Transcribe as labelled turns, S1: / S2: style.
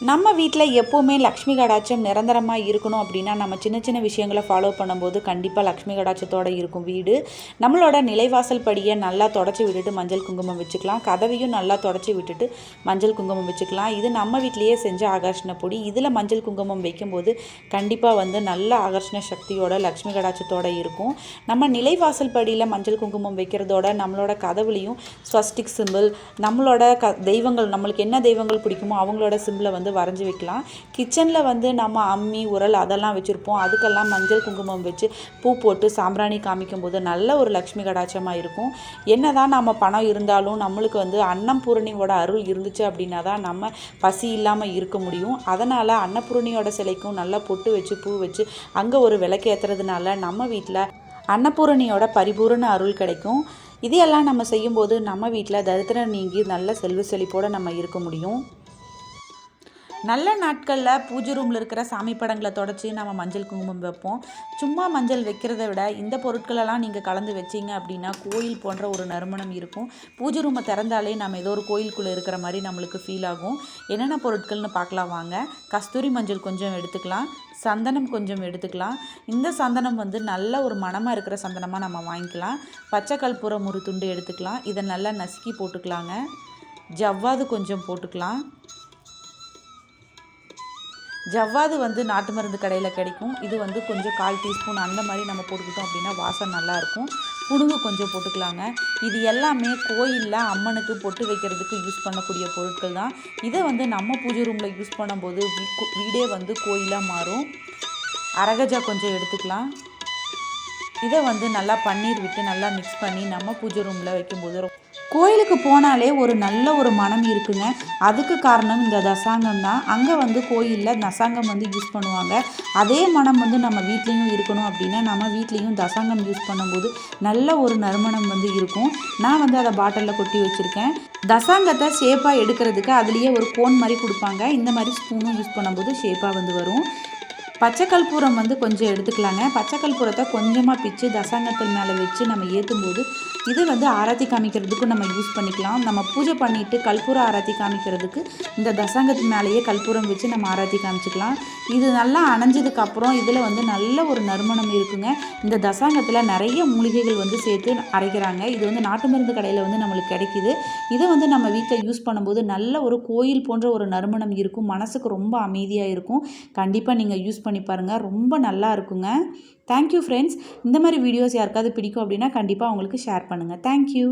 S1: நம்ம வீட்டில் எப்போவுமே லக்ஷ்மி கடாட்சம் நிரந்தரமாக இருக்கணும் அப்படின்னா நம்ம சின்ன சின்ன விஷயங்களை ஃபாலோ பண்ணும்போது கண்டிப்பாக லக்ஷ்மி கடாட்சத்தோடு இருக்கும் வீடு. நம்மளோட நிலைவாசல் படியை நல்லா தொடச்சி விட்டுட்டு மஞ்சள் குங்குமம் வச்சுக்கலாம். கதவையும் நல்லா தொடச்சி விட்டுட்டு மஞ்சள் குங்குமம் வச்சுக்கலாம். இது நம்ம வீட்லேயே செஞ்ச ஆகர்ஷண பொடி. இதில் மஞ்சள் குங்குமம் வைக்கும்போது கண்டிப்பாக வந்து நல்ல ஆகர்ஷண சக்தியோட லக்ஷ்மி கடாட்சத்தோடு இருக்கும். நம்ம நிலைவாசல் படியில் மஞ்சள் குங்குமம் வைக்கிறதோட நம்மளோட கதவுலையும் ஸ்வஸ்டிக் சிம்பிள் நம்மளோட க தெய்வங்கள் நம்மளுக்கு என்ன தெய்வங்கள் பிடிக்குமோ அவங்களோட சிம்பிளை வந்து வரைஞ்சி வைக்கலாம். கிச்சனில் வந்து நம்ம அம்மி உரல் அதெல்லாம் வச்சுருப்போம். அதுக்கெல்லாம் மஞ்சள் குங்குமம் வச்சு பூ போட்டு சாம்பிராணி காமிக்கும் போது நல்ல ஒரு லக்ஷ்மி கடாட்சமாக இருக்கும். என்ன தான் நம்ம பணம் இருந்தாலும் நம்மளுக்கு வந்து அன்னபூரணியோட அருள் இருந்துச்சு அப்படின்னா தான் நம்ம பசி இல்லாமல் இருக்க முடியும். அதனால் அன்னபூரணியோட சிலைக்கும் நல்லா பொட்டு வச்சு பூ வச்சு அங்கே ஒரு விளக்கு ஏற்றுறதுனால நம்ம வீட்டில் அன்னபூரணியோட பரிபூரண அருள் கிடைக்கும். இதையெல்லாம் நம்ம செய்யும்போது நம்ம வீட்டில் தரித்திரம் நீங்கி நல்ல செல்வ செழிப்போடு நம்ம இருக்க முடியும். நல்ல நாட்களில் பூஜை ரூமில் இருக்கிற சாமி படங்களை தொடச்சி நம்ம மஞ்சள் குங்குமம் வைப்போம். சும்மா மஞ்சள் வைக்கிறத விட இந்த பொருட்களெல்லாம் நீங்கள் கலந்து வச்சிங்க அப்படின்னா கோயில் போன்ற ஒரு நறுமணம் இருக்கும். பூஜை ரூமை திறந்தாலே நம்ம ஏதோ ஒரு கோயிலுக்குள்ளே இருக்கிற மாதிரி நம்மளுக்கு ஃபீல் ஆகும். என்னென்ன பொருட்கள்னு பார்க்கலாம் வாங்க. கஸ்தூரி மஞ்சள் கொஞ்சம் எடுத்துக்கலாம். சந்தனம் கொஞ்சம் எடுத்துக்கலாம். இந்த சந்தனம் வந்து நல்ல ஒரு மணமாக இருக்கிற சந்தனமாக நம்ம வாங்கிக்கலாம். பச்சை கற்பூரம் ஒரு துண்டு எடுத்துக்கலாம். இதை நல்லா நசுக்கி போட்டுக்கலாங்க. ஜவ்வாது கொஞ்சம் போட்டுக்கலாம். ஜவ்வாது வந்து நாட்டு மருந்து கடையில் கிடைக்கும். இது வந்து கொஞ்சம் கால் டீஸ்பூன் அந்த மாதிரி நம்ம போட்டுக்கிட்டோம் அப்படின்னா வாசம் நல்லாயிருக்கும் புடுங்கு கொஞ்சம் போட்டுக்கலாங்க. இது எல்லாமே கோயிலில் அம்மனுக்கு பொட்டு வைக்கிறதுக்கு யூஸ் பண்ணக்கூடிய பொருட்கள் தான். இதை வந்து நம்ம பூஜை ரூமில் யூஸ் பண்ணும்போது வீடே வந்து கோயிலாக மாறும். அரகஜா கொஞ்சம் எடுத்துக்கலாம். இதை வந்து நல்லா பன்னீர் விட்டு நல்லா மிக்ஸ் பண்ணி நம்ம பூஜை ரூமில் வைக்கும்போது கோயிலுக்கு போனாலே ஒரு நல்ல ஒரு மனம் இருக்குங்க. அதுக்கு காரணம் இந்த தசாங்கம் தான். அங்கே வந்து கோயிலில் தசாங்கம் வந்து யூஸ் பண்ணுவாங்க. அதே மனம் வந்து நம்ம வீட்லேயும் இருக்கணும் அப்படின்னா நம்ம வீட்லேயும் தசாங்கம் யூஸ் பண்ணும்போது நல்ல ஒரு நறுமணம் வந்து இருக்கும். நான் வந்து அதை பாட்டிலில் கொட்டி வச்சுருக்கேன். தசாங்கத்தை ஷேப்பாக எடுக்கிறதுக்கு அதுலேயே ஒரு கோன் மாதிரி கொடுப்பாங்க. இந்த மாதிரி ஸ்பூனும் யூஸ் பண்ணும்போது ஷேப்பாக வந்து வரும். பச்சை கற்பூரம் வந்து கொஞ்சம் எடுத்துக்கலாங்க. பச்சை கற்பூரத்தை கொஞ்சமாக பிச்சு தசாங்கத்தில் மேலே வச்சு நம்ம ஏற்றும் போது இது வந்து ஆராத்தி காமிக்கிறதுக்கும் நம்ம யூஸ் பண்ணிக்கலாம். நம்ம பூஜை பண்ணிவிட்டு கல்பூரம் ஆராத்தி காமிக்கிறதுக்கு இந்த தசாங்கத்து மேலேயே கற்பூரம் வச்சு நம்ம ஆராத்தி காமிச்சிக்கலாம். இது நல்லா அணைஞ்சதுக்கப்புறம் இதில் வந்து நல்ல ஒரு நறுமணம் இருக்குங்க. இந்த தசாங்கத்தில் நிறைய மூலிகைகள் வந்து சேர்த்து அரைக்கிறாங்க. இது வந்து நாட்டு மருந்து கடையில் வந்து நம்மளுக்கு கிடைக்கிது. இதை வந்து நம்ம வீட்டில் யூஸ் பண்ணும்போது நல்ல ஒரு கோயில் போன்ற ஒரு நறுமணம் இருக்கும். மனசுக்கு ரொம்ப அமைதியாக இருக்கும். கண்டிப்பாக நீங்கள் யூஸ் பண்ணி பாருங்கள் ரொம்ப நல்லா இருக்குங்க. தேங்க்யூ ஃப்ரெண்ட்ஸ் இந்த மாதிரி வீடியோஸ் யாருக்காவது பிடிக்கும் அப்படின்னா கண்டிப்பாக அவங்களுக்கு ஷேர் பண்ணுங்கள் தேங்க்யூ